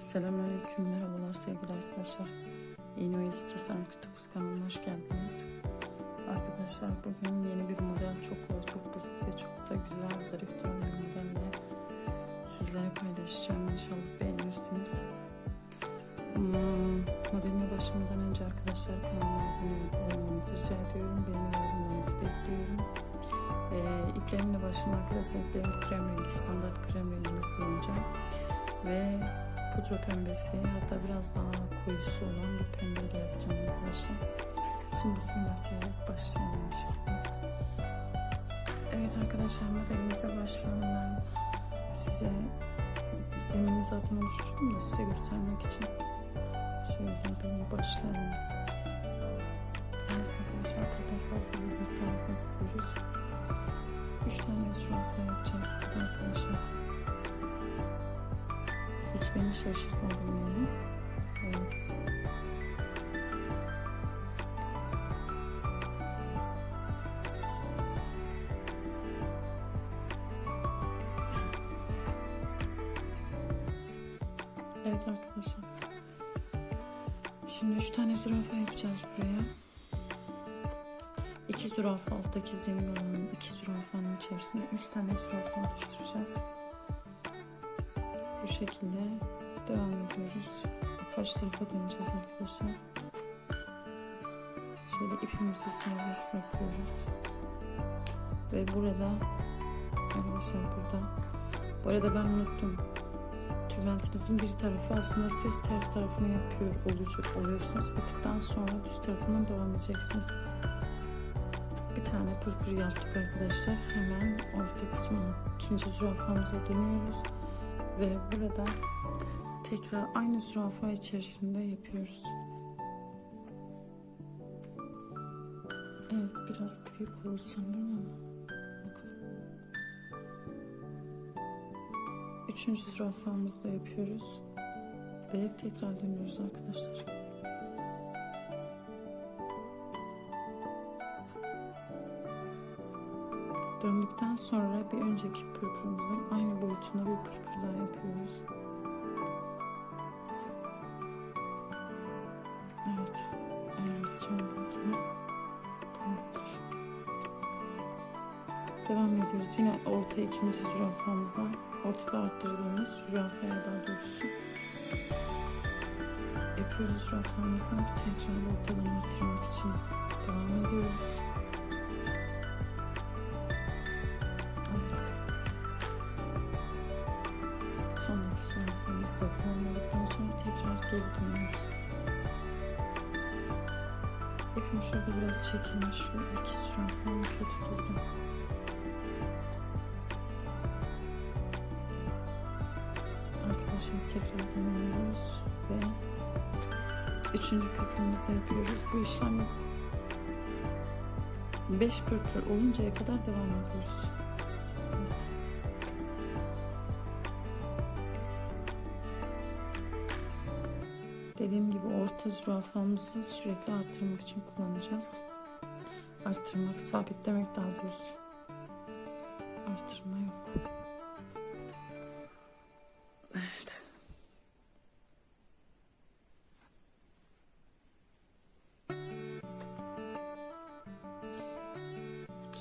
Selamünaleyküm, merhabalar sevgili arkadaşlar. Oyası Tasarım 49 kanalına hoş geldiniz. Arkadaşlar bugün yeni bir model çok kolay, çok basit ve çok da güzel, zarif duran bir modelle sizlere paylaşacağım. İnşallah beğenirsiniz. Modelime başlamadan önce arkadaşlar kanalıma abone olmanızı rica ediyorum. Beğeni ve bekliyorum. Ee, iplerimle başlayayım arkadaşlar. İplerim krem rengi, standart krem rengini kullanacağım. Ve pudra pembesi hatta biraz daha koyusu olan bir pembeyle yapacağım arkadaşlar. Şimdi diyerek başlayalım inşallah. Evet arkadaşlar modelimize başlayalım ben size zemini zaten oluşturdum da size göstermek için şöyle bir başlayalım. Evet arkadaşlar burada fazla bir miktar yapıyoruz. 3 tane zürafa yapacağız burada arkadaşlar. Hiç beni şaşırtmadım yani. Evet. Evet arkadaşlar. Şimdi üç tane zürafa yapacağız buraya. İki zürafa alttaki zemin olan iki zürafanın içerisinde üç tane zürafa oluşturacağız. Bu şekilde devam ediyoruz. Kaç tarafa döneceğiz arkadaşlar. Şöyle ipimizi serbest bırakıyoruz. Ve burada arkadaşlar burada bu arada ben unuttum. Tülbentinizin bir tarafı aslında siz ters tarafını yapıyor olacak oluyorsunuz. Bittikten sonra düz tarafından devam edeceksiniz. Bir tane pırpır yaptık arkadaşlar. Hemen orta kısmına ikinci zürafamıza dönüyoruz. Ve burada tekrar aynı zürafa içerisinde yapıyoruz. Evet biraz büyük oldu sanırım ama bakalım. Üçüncü zürafamızı da yapıyoruz. Ve tekrar dönüyoruz arkadaşlar. Döndükten sonra bir önceki pırpırımızın aynı boyutunda bir pırpır daha yapıyoruz. Evet, ayarlayacağım boyutunu. Tamamdır. Devam ediyoruz. Yine orta ikinci zürafamıza, ortada arttırdığımız zürafaya daha doğrusu yapıyoruz zürafamızı. Tekrar ortadan arttırmak için devam ediyoruz. Sonraki zürafamızı da tamamladıktan sonra tekrar geri dönüyoruz. İpim şurada biraz çekilmiş. Şu iki zürafam kötü durdu. Arkadaşlar tekrar dönüyoruz ve üçüncü pırpırımızı yapıyoruz. Bu işlem 5 pırpır oluncaya kadar devam ediyoruz. Dediğim gibi orta zürafamızı sürekli arttırmak için kullanacağız. Arttırmak, sabitlemek daha doğrusu. Arttırma yok. Evet.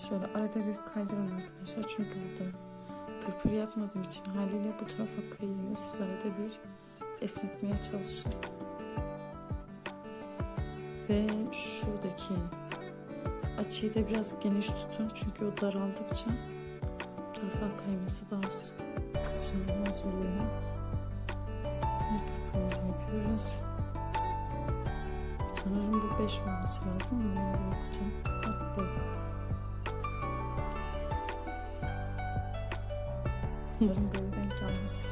Şöyle arada bir kaydırın arkadaşlar çünkü burada pırpır yapmadığım için haliyle bu tarafa kayıyor. Siz arada bir esnetmeye çalışın. Ve şuradaki açıyı da biraz geniş tutun çünkü o daraldıkça tarafa kayması daha az kaçınılmaz oluyor. Pırpırımızı yapıyoruz. Sanırım bu 5 olması lazım ama de bakacağım. Bak bu. Umarım böyle denk gelmez.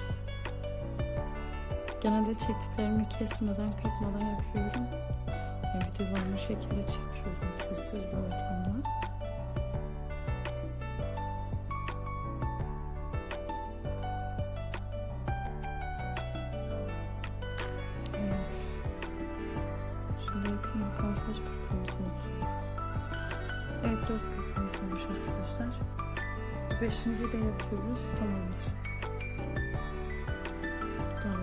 Genelde çektiklerimi kesmeden, kırpmadan yapıyorum. Videolarımı bu şekilde çekiyorum sessiz bir ortamda. Evet. Şimdi yapayım bakalım kaç pırpırımız oldu. Evet dört pırpırımız olmuş arkadaşlar. Beşinci de yapıyoruz. Tamamdır. Bir tane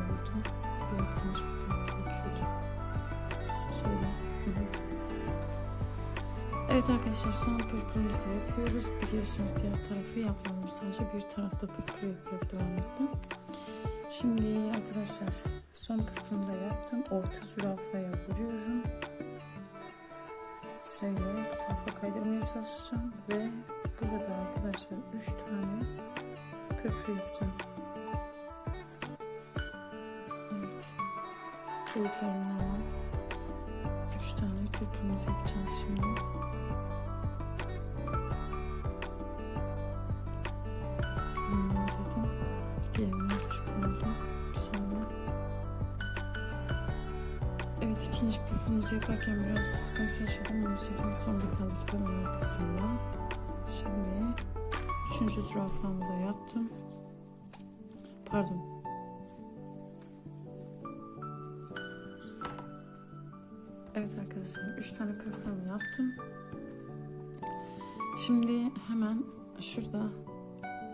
biraz geniş Evet arkadaşlar son pırpırımızı yapıyoruz. Biliyorsunuz diğer tarafı yapmadım. Sadece bir tarafta pırpır yaparak devam ettim. Şimdi arkadaşlar son pırpırımı da yaptım. Orta zürafaya vuruyorum. Şöyle bu tarafa kaydırmaya çalışacağım. Ve burada arkadaşlar 3 tane pırpır yapacağım. Evet. Boyutlarını alalım. 3 tane pırpırımızı yapacağız şimdi. Hmm, dedim. Diğerinden küçük oldu. Bir saniye. Evet ikinci pırpırımızı yaparken biraz sıkıntı yaşadım. Sefer sonunda kaldım kamera arkasında. Şimdi üçüncü zürafamı da yaptım. Pardon. Evet arkadaşlar üç tane pırpırımı yaptım. Şimdi hemen şurada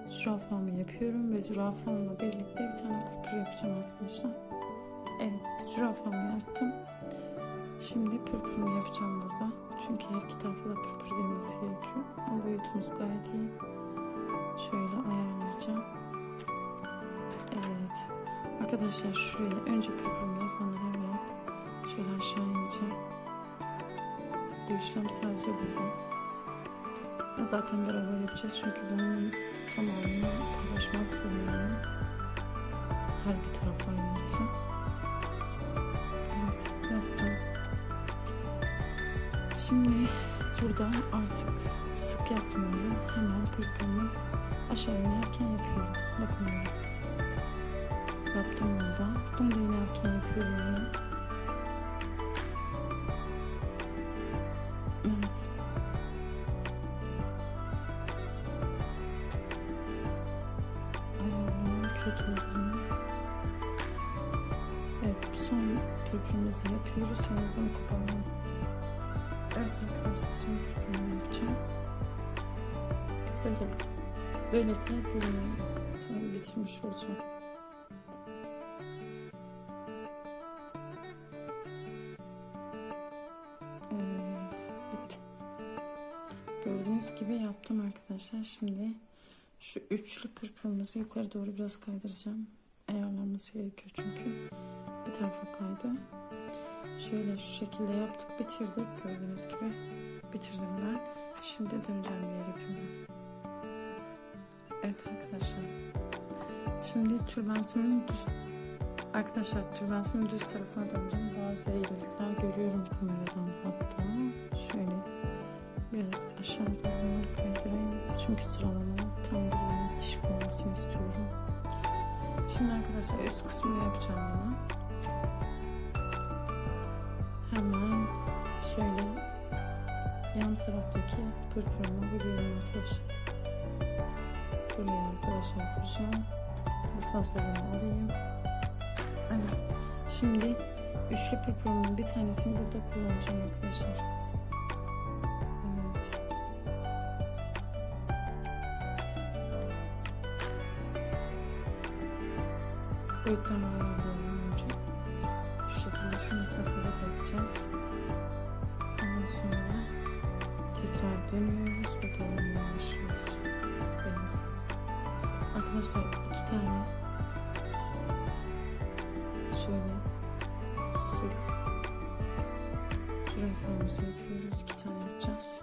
zürafamı yapıyorum ve zürafamla birlikte bir tane pırpır yapacağım arkadaşlar. Evet zürafamı yaptım. Şimdi pırpırımı yapacağım burada. Çünkü her iki tarafa da pırpır girmesi gerekiyor. Ama boyutumuz gayet iyi. Şöyle ayarlayacağım. Evet. Arkadaşlar şuraya önce pırpırımı yapmadan şöyle aşağı ineceğim. Bu işlem sadece burada. Zaten beraber yapacağız çünkü bunun tamamını paylaşmak zorundayım. Her bir tarafa aynısı. Evet yaptım. Şimdi buradan artık sık yapmıyorum. Hemen pırpırımı aşağı inerken yapıyorum. Bakın böyle. Yaptım burada. Bunu da inerken yapıyorum yine. Yalnız bunu koparmam. Evet arkadaşlar son pırpırımı yapacağım. Böyle. Böylelikle bölümü sonra bitirmiş olacağım. Evet, bitti. Gördüğünüz gibi yaptım arkadaşlar. Şimdi şu üçlü pırpırımızı yukarı doğru biraz kaydıracağım. Ayarlanması gerekiyor çünkü. Bir tarafa kaydı. Şöyle şu şekilde yaptık, bitirdik. Gördüğünüz gibi bitirdim ben. Şimdi döneceğim diğer ipime. Evet arkadaşlar. Şimdi tülbentimin düz Arkadaşlar tülbentimin düz tarafına döndüm. Bazı eğrilikler görüyorum kameradan hatta. Şöyle biraz aşağı doğru kaydırayım. Çünkü sıralama tam bir yetişik olmasını istiyorum. Şimdi arkadaşlar üst kısmını yapacağım bunu. Şöyle yan taraftaki pırpırımı vuruyorum arkadaşlar. Buraya arkadaşlar vuracağım. Bu fazlalığını alayım. Evet. Şimdi üçlü pırpırımın bir tanesini burada kullanacağım arkadaşlar. Evet. Boyutlarını ayarlıyorum önce. Şu şekilde şu mesafede bırakacağız. Ondan sonra tekrar dönüyoruz ve dolamaya başlıyoruz. Beyazla. Arkadaşlar iki tane şöyle sık zürafamızı yapıyoruz. İki tane yapacağız.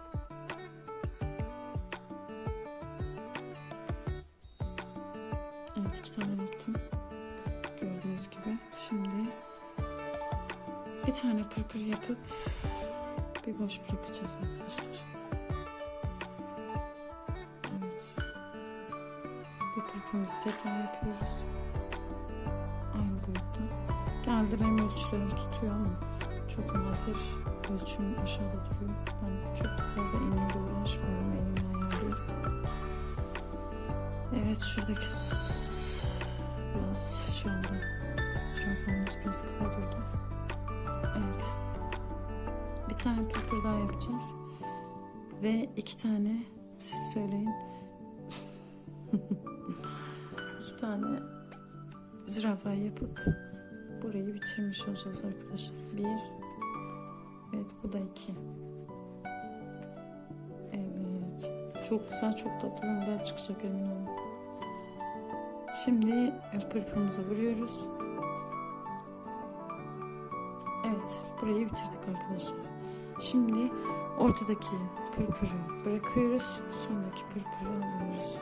Evet iki tane yaptım. Gördüğünüz gibi. Şimdi bir tane pırpır yapıp bir boş bırakacağız arkadaşlar. Evet. Bir pırpırımızı tekrar yapıyoruz. Aynı boyutta. Genelde benim ölçülerim tutuyor ama çok nadir ölçüm aşağıda duruyor. Ben çok da fazla iğneyle uğraşmıyorum. Elimle ayarlıyorum. Evet şuradaki biraz şu anda biraz durdu. Tane pırpır daha yapacağız. Ve iki tane siz söyleyin. iki tane zürafa yapıp burayı bitirmiş olacağız arkadaşlar. Bir. Evet bu da iki. Evet. Çok güzel çok tatlı bir çıkacak emin olun. Şimdi e, pırpırımıza vuruyoruz. Evet burayı bitirdik arkadaşlar. Şimdi ortadaki pırpırı bırakıyoruz. Sondaki pırpırı alıyoruz.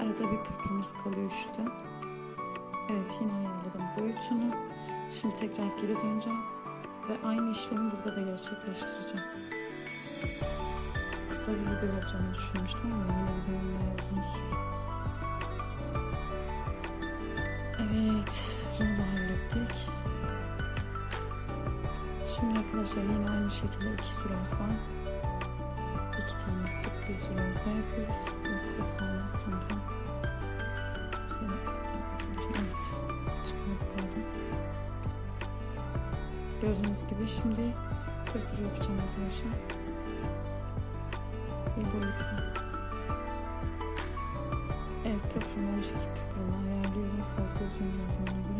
Arada bir pırpırımız kalıyor şurada. Evet yine ayarladım boyutunu. Şimdi tekrar geri döneceğim. Ve aynı işlemi burada da gerçekleştireceğim. Kısa bir video olacağını düşünmüştüm ama yine videom bayağı uzun sürüyor. Evet Şimdi arkadaşlar yine aynı şekilde iki zürafa. iki tane sık bir zürafa yapıyoruz. Bu toplamda sanırım. Şöyle, evet çıkardık abi. Gördüğünüz gibi şimdi pırpır yapacağım arkadaşlar. Ve böyle bir Evet pırpırımı önceki pırpırımı ayarlıyorum. Fazla uzun geldiğine göre.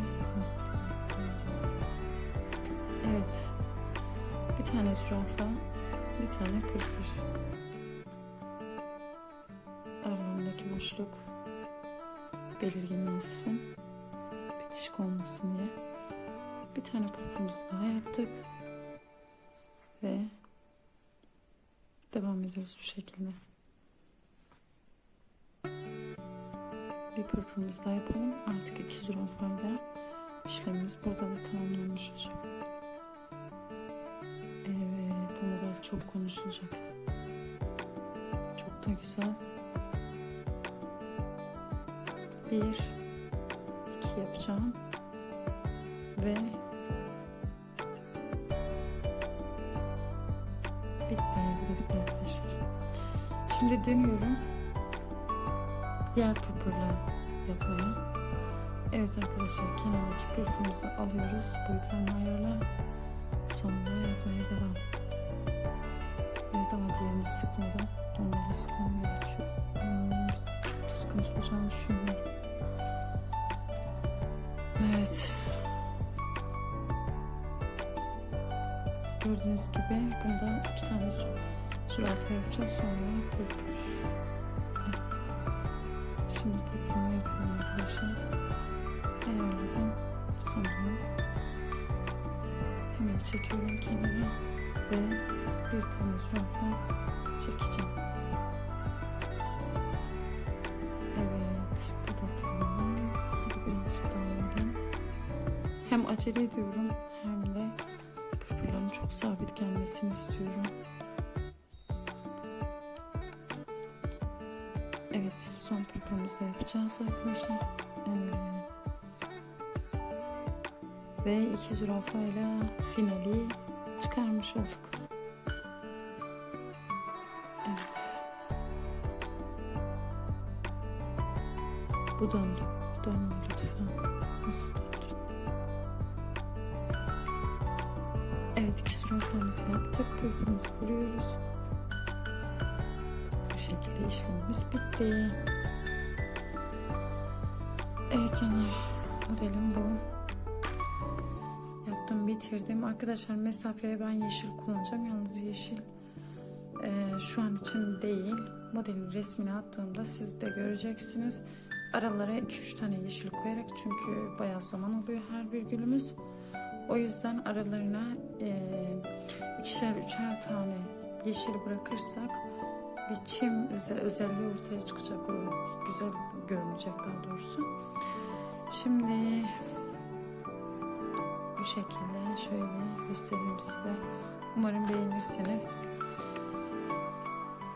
Bir tane zürafa, bir tane pırpır. Aralarındaki boşluk belirginleşsin. Bitişik olmasın diye. Bir tane pırpırımızı daha yaptık. Ve devam ediyoruz bu şekilde. Bir pırpırımızı daha yapalım. Artık iki zürafayla işlemimiz burada da tamamlanmış olacak. Çok konuşulacak. Çok da güzel. Bir, iki yapacağım. Ve bitti. Bu da bitti arkadaşlar. Şimdi dönüyorum. Diğer pırpırla yapmaya. Evet arkadaşlar kenardaki pırpırımızı alıyoruz. Boyutlarını ayarla. Sonra yapmaya devam. Ama diğerini sıkmadan normalde sıkmam gerekiyor. Hmm, çok da sıkıntı olacağını düşünmüyorum. Evet. Gördüğünüz gibi bunda iki tane zü- zürafa yapacağız sonra pırpır. Evet. Şimdi pırpırımı yapıyorum arkadaşlar. Ayarladım. Sanırım. Hemen çekiyorum kenara ve bir tane zürafa çekeceğim. Evet, bu da tamam. Hadi birazcık daha alayım. Hem acele ediyorum hem de pırpırların çok sabit gelmesini istiyorum. Evet, son pırpırımızı da yapacağız arkadaşlar. Evet. Ve iki zürafayla finali çıkarmış olduk. Evet. Bu döndü. Dönme lütfen. Nasıl döndü? Evet iki zürafamızı yaptık. Pırpırımızı vuruyoruz. Bu şekilde işlemimiz bitti. Evet canlar. Modelim bu yaptım bitirdim. Arkadaşlar mesafeye ben yeşil kullanacağım. Yalnız yeşil e, şu an için değil. Modelin resmini attığımda siz de göreceksiniz. Aralara 2-3 tane yeşil koyarak çünkü bayağı zaman oluyor her bir gülümüz. O yüzden aralarına e, ikişer üçer tane yeşil bırakırsak biçim öze- özelliği ortaya çıkacak güzel görünecek daha doğrusu. Şimdi bu şekilde şöyle göstereyim size. Umarım beğenirsiniz.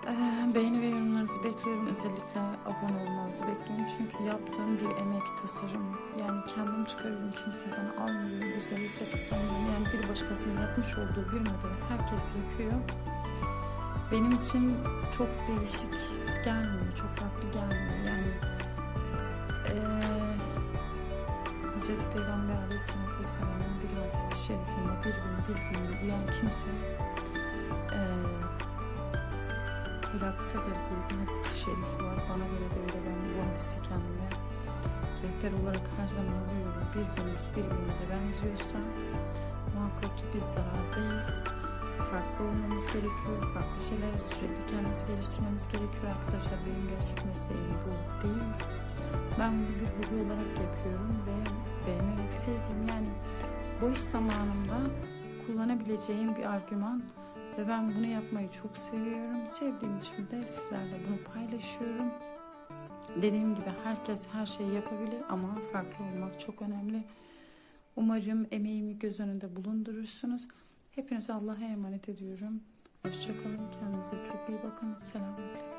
Ee, beğeni ve yorumlarınızı bekliyorum. Özellikle abone olmanızı bekliyorum. Çünkü yaptığım bir emek tasarım. Yani kendim çıkarıyorum kimseden almıyorum. Özellikle tasarımdan yani bir başkasının yapmış olduğu bir modeli herkes yapıyor. Benim için çok değişik gelmiyor. Çok farklı gelmiyor. Yani Hazreti Peygamber Aleyhisselatü Vesselam'ın bir gün bir gün uyan kimse eee Irak'tadır diye bir hadisi şerifi var. Bana göre de öyle ben bu hadisi kendime rehber olarak her zaman oluyorum. Bir günümüz birbirimize benziyorsa muhakkak ki biz zarardayız. Farklı olmamız gerekiyor. Farklı şeyler sürekli kendimizi geliştirmemiz gerekiyor arkadaşlar. Benim gerçek mesleğim bu değil. Ben bunu bir hobi olarak yapıyorum ve beğenerek sevdim. Yani boş zamanımda kullanabileceğim bir argüman ve ben bunu yapmayı çok seviyorum. Sevdiğim için de sizlerle bunu paylaşıyorum. Dediğim gibi herkes her şeyi yapabilir ama farklı olmak çok önemli. Umarım emeğimi göz önünde bulundurursunuz. Hepinizi Allah'a emanet ediyorum. Hoşçakalın. Kendinize çok iyi bakın. Selametle.